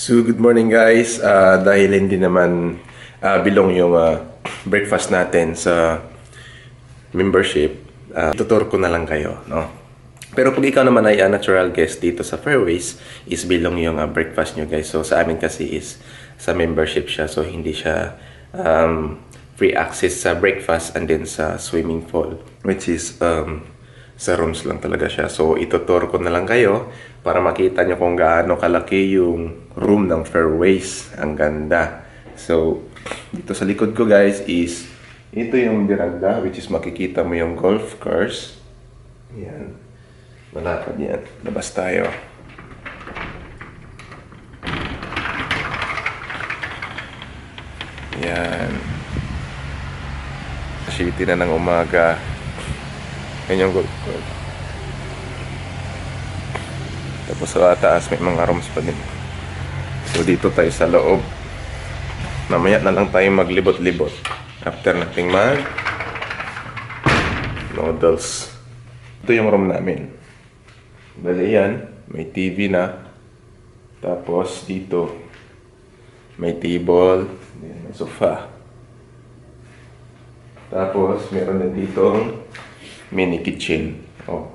So, good morning guys. Ah, dahil hindi naman ah, bilong yung ah, breakfast natin sa membership, uh, tutur ko na lang kayo, no? Pero kung ikaw naman ay ah, natural guest dito sa Fairways, is bilong yung ah, breakfast nyo guys. So, sa amin kasi is sa membership siya. So, hindi siya um, free access sa breakfast and then sa swimming pool. Which is um, sa rooms lang talaga siya. So, itutur ko na lang kayo para makita nyo kung gaano kalaki yung room ng Fairways. Ang ganda. So, dito sa likod ko guys is ito yung biranda which is makikita mo yung golf course. Yan. Malapad yan. Labas tayo. Yan. City na ng umaga. Yan yung golf course. Tapos sa taas may mga rooms pa din. So dito tayo sa loob. Mamaya na lang tayo maglibot-libot. After nating mag noodles. Ito yung room namin. Bali yan, may TV na. Tapos dito may table, may sofa. Tapos meron din dito mini kitchen. Oh.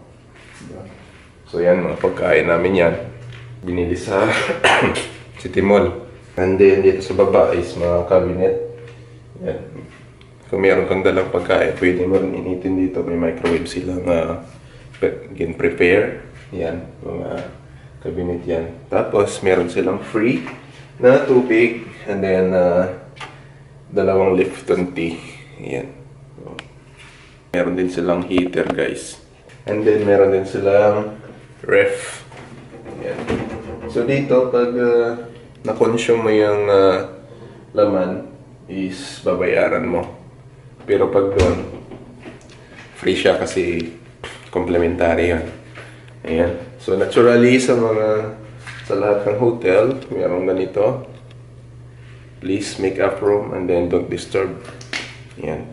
So yan, mga pagkain namin yan. Binili sa City Mall. And then dito sa baba is mga cabinet. Yan. Kung meron kang dalang pagkain, pwede mo rin initin dito. May microwave silang uh, prepare. Yan, mga cabinet yan. Tapos meron silang free na tubig. And then uh, dalawang Lipton tea. Yan. Meron din silang heater guys. And then meron din silang ref. Yan. So dito pag uh, na-consume mo yung uh, laman is babayaran mo. Pero pag doon, free siya kasi complementary yun. Ayan. So naturally sa mga sa lahat ng hotel, meron ganito. Please make up room and then don't disturb. Ayan.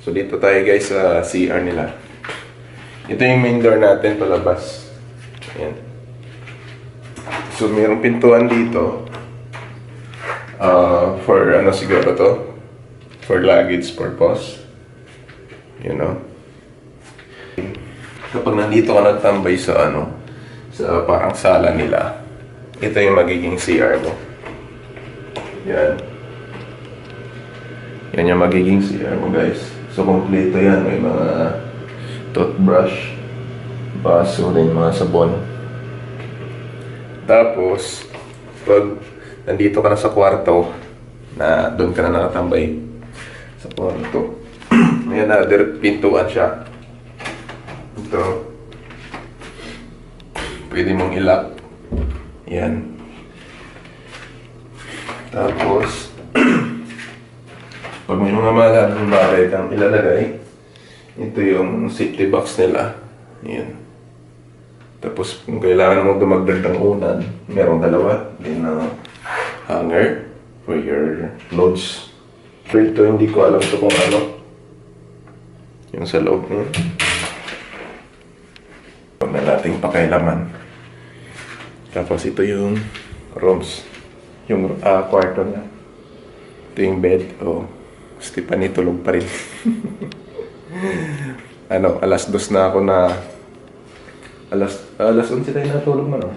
So dito tayo guys sa CR nila. Ito yung main door natin palabas. Ayan. So, mayroong pintuan dito. Uh, for ano siguro to? For luggage purpose. You know? Kapag nandito ka nagtambay sa ano, sa parang sala nila, ito yung magiging CR mo. Yan. Yan yung magiging CR mo guys. So, kompleto yan. May mga toothbrush, baso, rin mga sabon. Tapos, pag nandito ka na sa kwarto, na doon ka na nakatambay sa kwarto, may another pintuan siya. Ito. Pwede mong ilock. Yan. Tapos, pag may mga mahalagang bagay kang ilalagay, ito yung safety box nila. Yan. Tapos kung kailangan mo dumagdag ng unan, merong dalawa. Then uh, hanger for your loads. So ito hindi ko alam to kung ano. Yung sa loob niya. Huwag na nating pakailaman. Tapos ito yung rooms. Yung ah, kwarto niya. Ito yung bed. Oh, Stephanie tulog pa rin. ano, alas dos na ako na alas alas 11 tayo natulog mo no?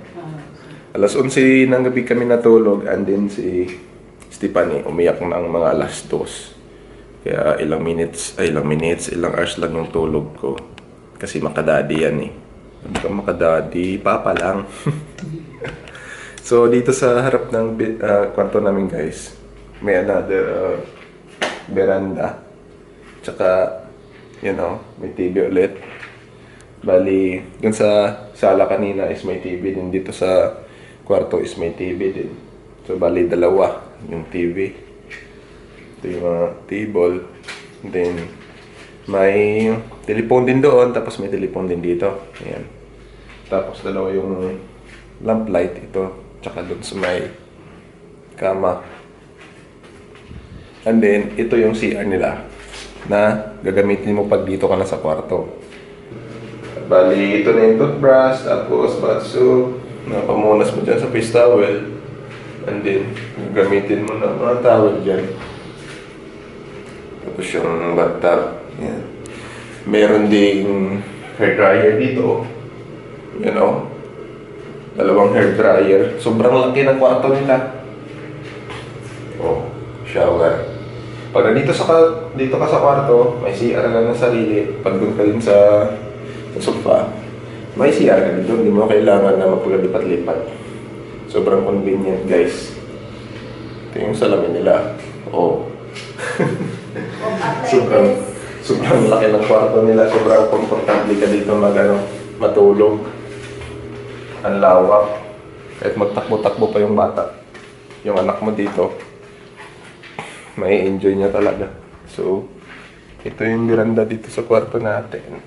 Alas 11 ng gabi kami natulog and then si Stephanie umiyak ng mga alas dos. Kaya ilang minutes, ay ilang minutes, ilang hours lang yung tulog ko. Kasi makadadi yan eh. Sabi ko, makadadi, papa lang. so dito sa harap ng ah, kwarto namin guys, may another uh, veranda. Tsaka, you know, may TV ulit. Bali, dun sa sala kanina is may TV din. Dito sa kwarto is may TV din. So, bali, dalawa yung TV. Ito yung mga table. Then, may telephone din doon. Tapos may telephone din dito. Ayan. Tapos, dalawa yung lamp light ito. Tsaka doon sa may kama. And then, ito yung CR nila na gagamitin mo pag dito ka na sa kwarto. Bali, ito na yung toothbrush, tapos bath soap, na pamunas mo dyan sa face towel. And then, gamitin mo na mga towel dyan. Tapos yung bathtub. Yan. Meron ding hair dryer dito. You know? Dalawang hair dryer. Sobrang laki ng kwarto nila. Oh, shower. Pag nandito sa ka- dito ka sa kwarto, may CR ka na sarili. Pag doon ka din sa, sa sofa, may CR ka dito. Hindi mo kailangan na magpagalipat-lipat. Sobrang convenient, guys. Ito yung salamin nila. Oh. sobrang, sobrang laki ng kwarto nila. Sobrang komportable ka dito mag, ano, matulog. Ang lawak. Kahit magtakbo-takbo pa yung bata. Yung anak mo dito, may enjoy niya talaga. So, ito yung miranda dito sa kwarto natin.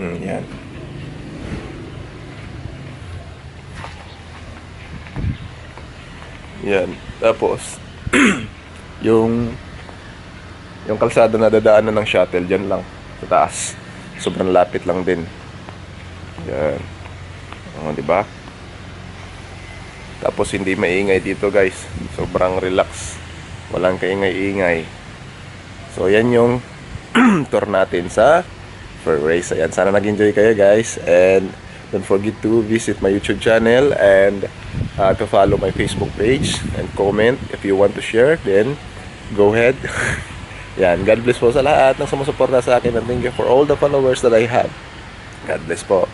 Hmm, yan. Yan. Tapos, yung yung kalsada na dadaanan ng shuttle, dyan lang. Sa taas. Sobrang lapit lang din. Yan. O, di ba? Tapos hindi maingay dito guys. Sobrang relax. Walang kaingay-ingay. So yan yung tour natin sa Race. Ayan, sana nag-enjoy kayo guys. And don't forget to visit my YouTube channel and uh, to follow my Facebook page and comment if you want to share. Then go ahead. yan, God bless po sa lahat ng sumusuporta sa akin and thank you for all the followers that I have. God bless po.